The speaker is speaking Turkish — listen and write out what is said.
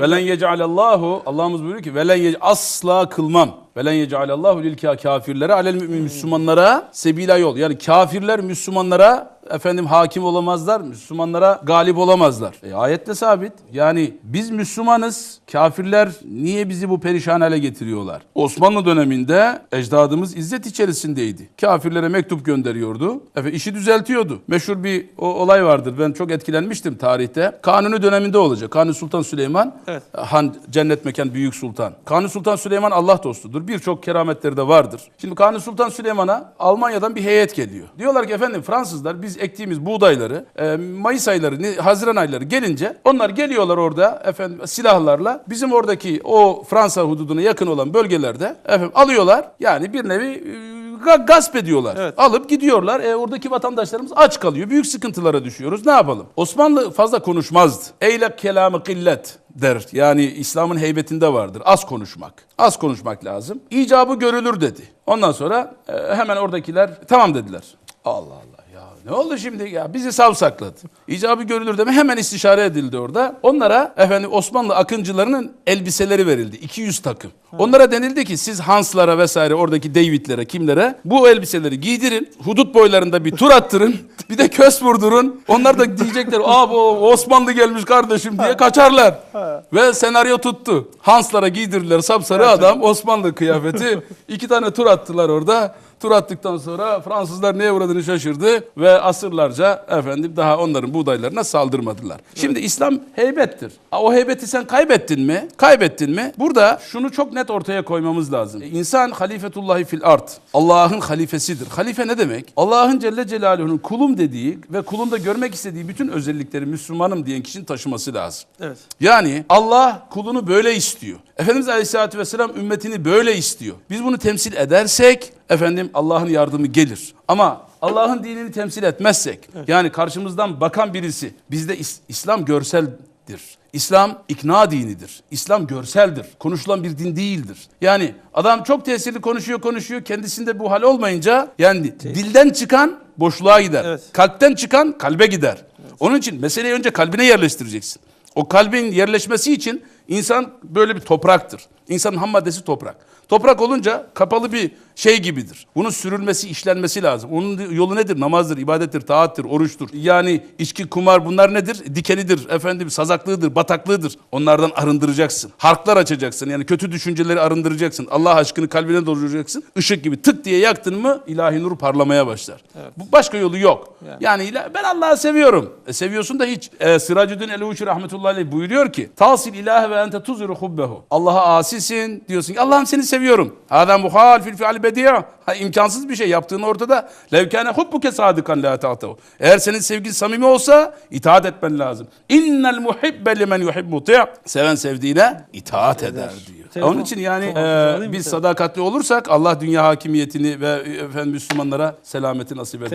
Velen yec'alallahu Allah'ımız buyuruyor ki velen yec asla kılmam. Velen yec'alallahu lil ka- kafirlere alel mümin Müslümanlara sebila yol. Yani kafirler Müslümanlara efendim hakim olamazlar. Müslümanlara galip olamazlar. E, ayette sabit. Yani biz Müslümanız. Kafirler niye bizi bu perişan hale getiriyorlar? Osmanlı döneminde ecdadımız izzet içerisindeydi. Kafirlere mektup gönderiyordu. Efe işi düzeltiyordu. Meşhur bir o, olay vardır. Ben çok etkilenmiştim tarihte. Kanuni döneminde olacak. Kanuni Sultan Süleyman Evet. Han cennet mekan büyük sultan. Kanuni Sultan Süleyman Allah dostudur. Birçok kerametleri de vardır. Şimdi Kanuni Sultan Süleyman'a Almanya'dan bir heyet geliyor. Diyorlar ki efendim Fransızlar biz ektiğimiz buğdayları e, Mayıs ayları, Haziran ayları gelince onlar geliyorlar orada efendim silahlarla bizim oradaki o Fransa hududuna yakın olan bölgelerde efendim alıyorlar. Yani bir nevi e, ga- gasp ediyorlar. Evet. Alıp gidiyorlar. E, oradaki vatandaşlarımız aç kalıyor. Büyük sıkıntılara düşüyoruz. Ne yapalım? Osmanlı fazla konuşmazdı. Eyle kelamı kıllet der. Yani İslam'ın heybetinde vardır. Az konuşmak. Az konuşmak lazım. İcabı görülür dedi. Ondan sonra e, hemen oradakiler tamam dediler. Allah Allah ne oldu şimdi ya bizi savsakladı. İcabı görülür deme hemen istişare edildi orada. Onlara efendim Osmanlı akıncılarının elbiseleri verildi. 200 takım. Onlara denildi ki siz Hanslara vesaire oradaki David'lere kimlere bu elbiseleri giydirin. Hudut boylarında bir tur attırın. Bir de kös vurdurun. Onlar da diyecekler aa bu Osmanlı gelmiş kardeşim diye kaçarlar. Ve senaryo tuttu. Hanslara giydirdiler sapsarı adam Osmanlı kıyafeti. İki tane tur attılar orada. Tur attıktan sonra Fransızlar neye uğradığını şaşırdı ve asırlarca efendim daha onların buğdaylarına saldırmadılar. Şimdi İslam heybettir. O heybeti sen kaybettin mi? Kaybettin mi? Burada şunu çok net ortaya koymamız lazım. İnsan halifetullahi fil art. Allah'ın halifesidir. Halife ne demek? Allah'ın Celle Celaluhu'nun kulum dediği ve kulunda görmek istediği bütün özellikleri Müslümanım diyen kişinin taşıması lazım. Evet. Yani Allah kulunu böyle istiyor. Efendimiz Aleyhisselatü Vesselam ümmetini böyle istiyor. Biz bunu temsil edersek efendim Allah'ın yardımı gelir. Ama Allah'ın dinini temsil etmezsek yani karşımızdan bakan birisi bizde İs- İslam görseldir. İslam ikna dinidir. İslam görseldir. Konuşulan bir din değildir. Yani adam çok tesirli konuşuyor konuşuyor kendisinde bu hal olmayınca yani dilden çıkan boşluğa gider. Evet. Kalpten çıkan kalbe gider. Onun için meseleyi önce kalbine yerleştireceksin. O kalbin yerleşmesi için insan böyle bir topraktır. İnsanın ham maddesi toprak. Toprak olunca kapalı bir şey gibidir. Bunun sürülmesi, işlenmesi lazım. Onun yolu nedir? Namazdır, ibadettir, taattır, oruçtur. Yani içki, kumar bunlar nedir? Dikenidir, efendim sazaklığıdır, bataklığıdır. Onlardan arındıracaksın. Harklar açacaksın. Yani kötü düşünceleri arındıracaksın. Allah aşkını kalbine dolduracaksın. Işık gibi tık diye yaktın mı ilahi nur parlamaya başlar. Bu başka yolu yok. Yani, ila- ben Allah'ı seviyorum. E, seviyorsun da hiç. E, Siracüddin el-Uçi rahmetullahi aleyh buyuruyor ki Tasil ilahe ve ente tuziru hubbehu. Allah'a asisin diyorsun ki Allah'ım seni seviyorum. Hâdâ muhal fil fi'al bedi'a. Ha, imkansız bir şey yaptığın ortada. Levkâne hubbuke sadıkan la ta'tehu. Eğer senin sevgin samimi olsa itaat etmen lazım. İnnel muhibbe limen yuhibbu. Seven sevdiğine itaat eder diyor. Telefon- Onun için yani e, biz telefon? sadakatli olursak Allah dünya hakimiyetini ve e, efendim Müslümanlara selameti nasip eder.